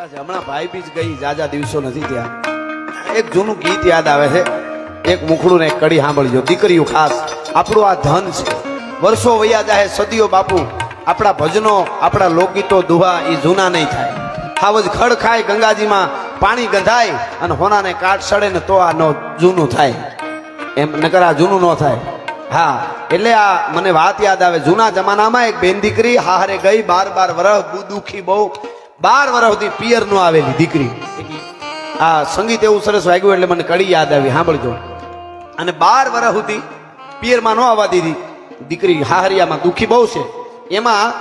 બેઠા છે, હમણાં ભાઈ બીજ ગઈ, જાજા દિવસો નથી ત્યાં એક જૂનું ગીત યાદ આવે છે. એક મુખડું ને કડી સાંભળજો. દીકરીઓ ખાસ, આપણું આ ધન છે. વર્ષો વયા જાય સદીઓ બાપુ, આપણા ભજનો, આપણા લોકગીતો, દુહા એ જૂના નહીં થાય. હાવજ ખડ ખાય ગંગાજીમાં, પાણી ગંધાય અને હોનાને કાટ સડે ને તો આ નો જૂનું થાય. એમ, નકર આ જૂનું ન થાય. હા, એટલે આ મને વાત યાદ આવે. જૂના જમાનામાં એક બેન દીકરી હારે ગઈ, બાર બાર વરસ, દુઃખી બહુ બાર વર્ષ સુધી પિયર નો આવેલી દીકરી. આ સંગીત એવું સરસ વાગ્યું એટલે મને કડી યાદ આવી. સાંભળજો. અને બાર વર્ષ સુધી પિયરમાં ન આવવા દીધી. દીકરી હાહરિયામાં દુઃખી બહુ છે. એમાં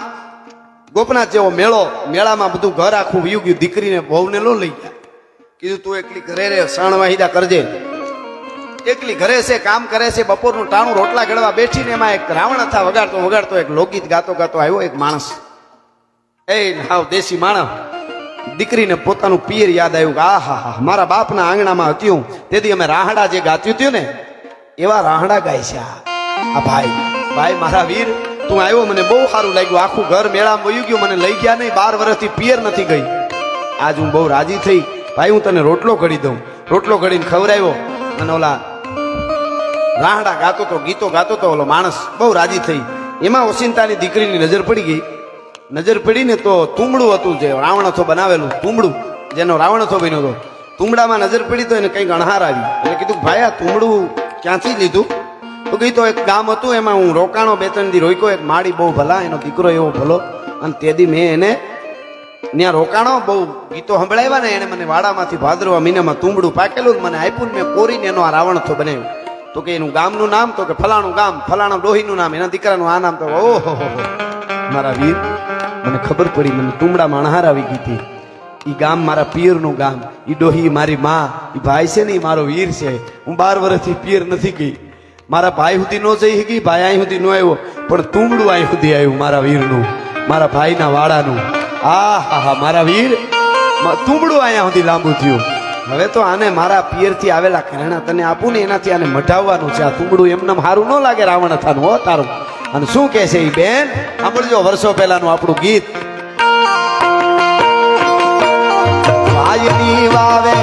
ગોપનાથ જેવો મેળો, મેળામાં બધું ઘર આખું વયું ગયું. દીકરીને બહુને લો લઈ ગયા. કીધું, તું એકલી ઘરે રે શણવાહિદા કરજે. એકલી ઘરે છે, કામ કરે છે, બપોરનું ટાણું રોટલા ગળવા બેઠીને એમાં એક રાવણ હતા વગાડતો વગાડતો એક લોકગીત ગાતો ગાતો આવ્યો એક માણસ. એ હાવ દેશી માણસ. દીકરીને પોતાનું પિયર યાદ આવ્યું કે આ હા હા, મારા બાપના આંગણામાં હતું તેથી અમે રાહડા જે ગાત્યું હતું ને, એવા રાહડા ગાય છે આ. ભાઈ ભાઈ મારા વીર, તું આવ્યો, મને બહુ સારું લાગ્યું. આખું ઘર મેળામાં વયું ગયું, મને લઈ ગયા નહીં, બાર વર્ષથી પિયર નથી ગઈ. આજ હું બહુ રાજી થઈ. ભાઈ, હું તને રોટલો ઘડી દઉં. રોટલો ઘડીને ખવડાવ્યો અને ઓલા રાહડા ગાતો તો, ગીતો ગાતો તો ઓલો માણસ બહુ રાજી થઈ. એમાં ઓસિંતાની દીકરીની નજર પડી ગઈ. નજર પડીને તો તુંબડું હતું જે રાવણથો બનાવેલું તુંબડું, જેનો રાવણથો બન્યો હતો. તુંબડામાં નજર પડી તો એને કંઈક અણહાર આવી. એટલે કીધું ભાઈ આ તુંબડું ક્યાંથી લીધું? તો કીધું તો એક ગામ હતું, એમાં હું રોકાણો બે ત્રણ દી રોક્યો, એક માળી બહુ ભલા, એનો દીકરો એવો ભલો. અને તે દી મેં એને ત્યાં રોકાણો બહુ ગીતો સંભળાવ્યા ને, એને મને વાડામાંથી ભાદરવા મહિનામાં તુંબડું પાકેલું ને મને આપ્યું ને મેં કોરીને એનો આ રાવણથો બનાવ્યો. તો કે એનું ગામનું નામ, તો કે ફલાણું ગામ, ફલાણા ડોહીનું નામ, એના દીકરાનું આ નામ તો ઓહો મારા વીર મને ખબર પડી, મને ટુમડા માણહાર આવી ગઈ હતી. એ ગામ મારા પિયરનું ગામ એ ડોહી મારી માં એ ભાઈ છે ને એ મારો વીર છે. હું બાર વર્ષથી પિયર નથી ગઈ. મારા ભાઈ સુધી ન જઈ શકી, ભાઈ અહીં સુધી નો આવ્યો, પણ તુંબડું અહીં સુધી આવ્યું મારા વીરનું, મારા ભાઈના વાડાનું આ હા હા મારા વીર તુમડું અહીંયા સુધી લાંબુ થયું. હવે તો આને મારા પિયરથી આવેલા ઘરેણા તને આપું ને એનાથી આને મઢાવવાનું છે. આ તુંબડું એમને સારું ન લાગે રાવણ થાનું હો તારું. અને શું કહે છે એ બેન? સાંભળજો વર્ષો પહેલાનું આપણું ગીત. ભાઈની વાવે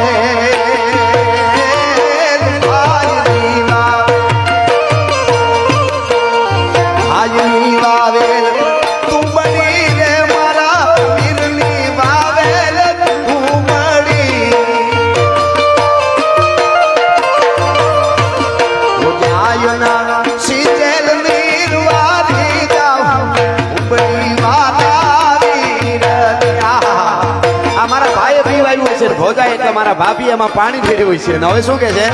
મારા ભાભી એમાં પાણી ફેરવ્યું છે. અને હવે શું કે છે?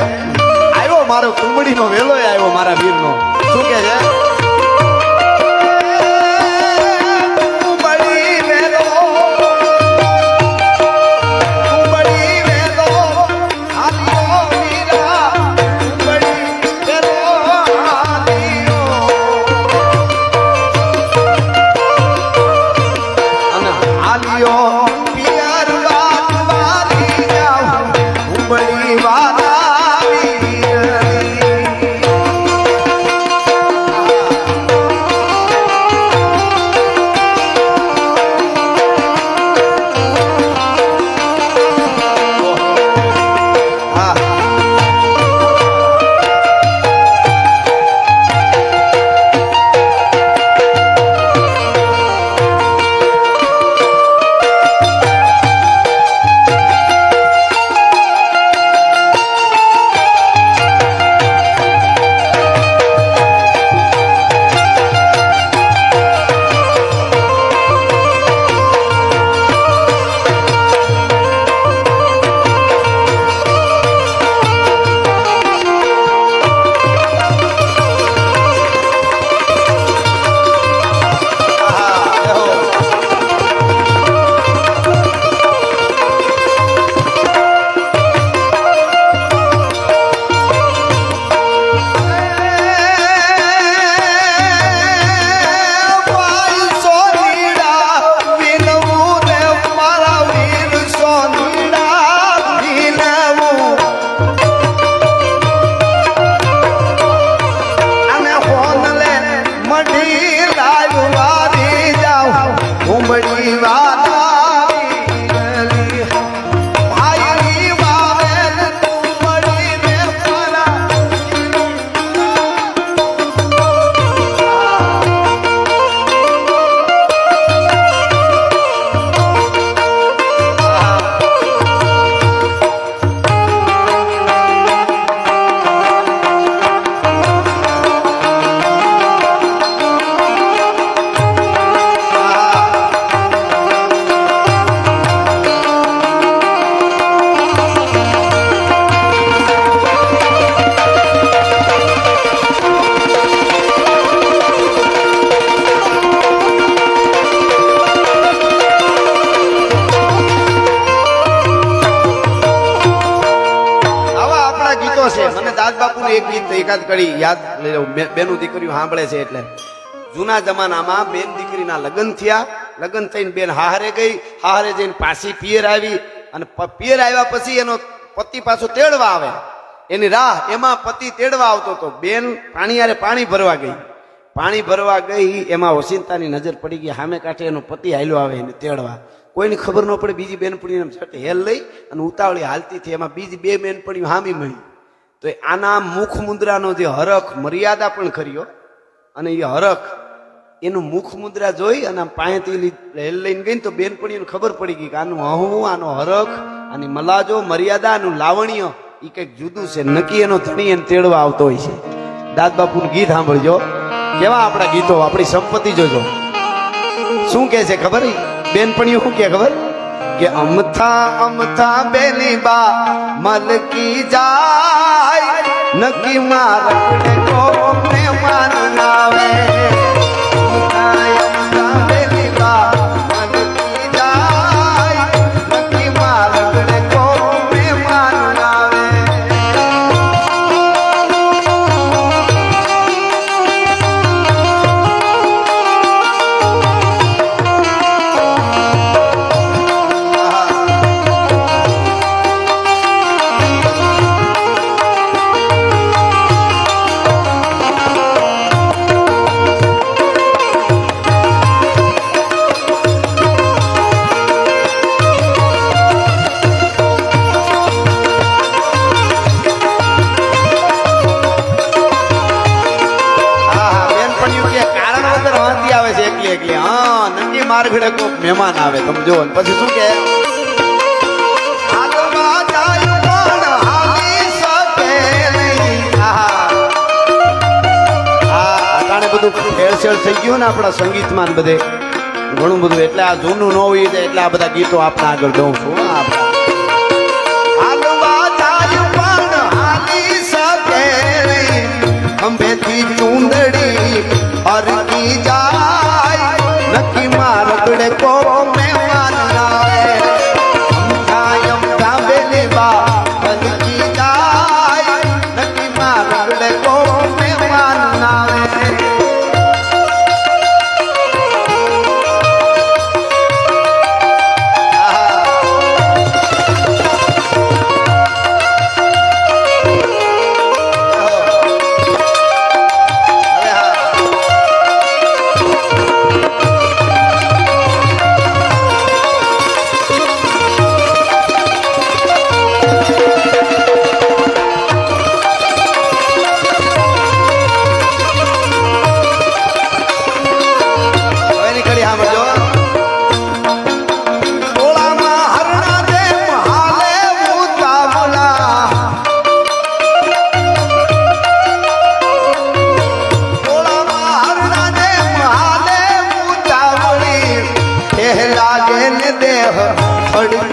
આવ્યો મારો કુંબડીનો વેલો આવ્યો મારા વીરનો. શું કે છે? એક ગીત એકાદ કડી યાદ લઈ લઉં. બેનું દીકરીઓ સાંભળે છે એટલે. જૂના જમાનામાં બેન દીકરીના લગ્ન થયા. લગ્ન થઈને બેન હારે ગઈ. હારે જઈને પાછી પિયર આવી અને પિયર આવ્યા પછી એનો પતિ પાછો તેડવા આવે. એની રાહ એમાં પતિ તેડવા આવતો હતો. બેન પાણી યારે પાણી ભરવા ગઈ. પાણી ભરવા ગઈ, એમાં ઓસિંતાની નજર પડી ગઈ. સામે કાંઠે એનો પતિ હાલ્યો આવે એને તેડવા. કોઈને ખબર ન પડે, બીજી બેનપણીને છઠ હેલ લઈ અને ઉતાવળી હાલતી થઈ. એમાં બીજી બે બેનપણીઓ હામી મળી. તો આના મુખ મુદ્રાનો જે હરખ મર્યાદા પણ કર્યો અને એ હરખ એનું મુખ મુદ્રા જોઈ અને પાયેથી લઈને ગઈ ને તો બેનપણીઓને ખબર પડી ગઈ કે આનું હહું આનો હરખ, આની મલાજો, મર્યાદા, આનું લાવણ્ય એ કંઈક જુદું છે. નક્કી એનો ધણી એને તેડવા આવતો હોય છે. દાદ બાપુનું ગીત સાંભળજો. કેવા આપણા ગીતો? આપણી સંપત્તિ જોજો. શું કે છે ખબર? બેનપણીઓ શું કે ખબર? કે અમથા અમથા બેની બા મલકી જાય. નકી મારકડે કો મહેમાન નાવે કે હાથી આવે છે એકલી એકલી. હા નંદી માર્ગડે કોક મહેમાન આવે, તમે જુઓ પછી શું કે? થઈ ગયું ને આપણા સંગીતમાં બધે. ઘણું બધું. એટલે આ જૂનું ન હોય એટલે આ બધા ગીતો આપણે આગળ દઉં છું હાલવા દેહ ફડકી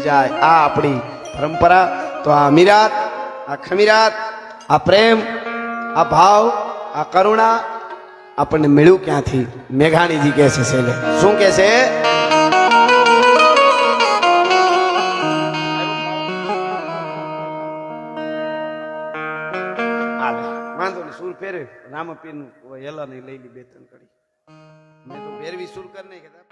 તડકી જાય આ આપણી પરંપરા. તો આ અમીરાત આ ખમીરાત, આ પ્રેમ, આ ભાવ, આ કરુણા આપણને મળ્યું ક્યાંથી? મેઘાણીજી કહે છે છેલ્લે. શું કહે છે? હાલે. વાંધો નહીં, સુર ફેરે રામપીરનું હેલા નહીં લઈ લી બે ત્રણ કડી મેં તો ફેરવી સુર કર નહીં કહેતા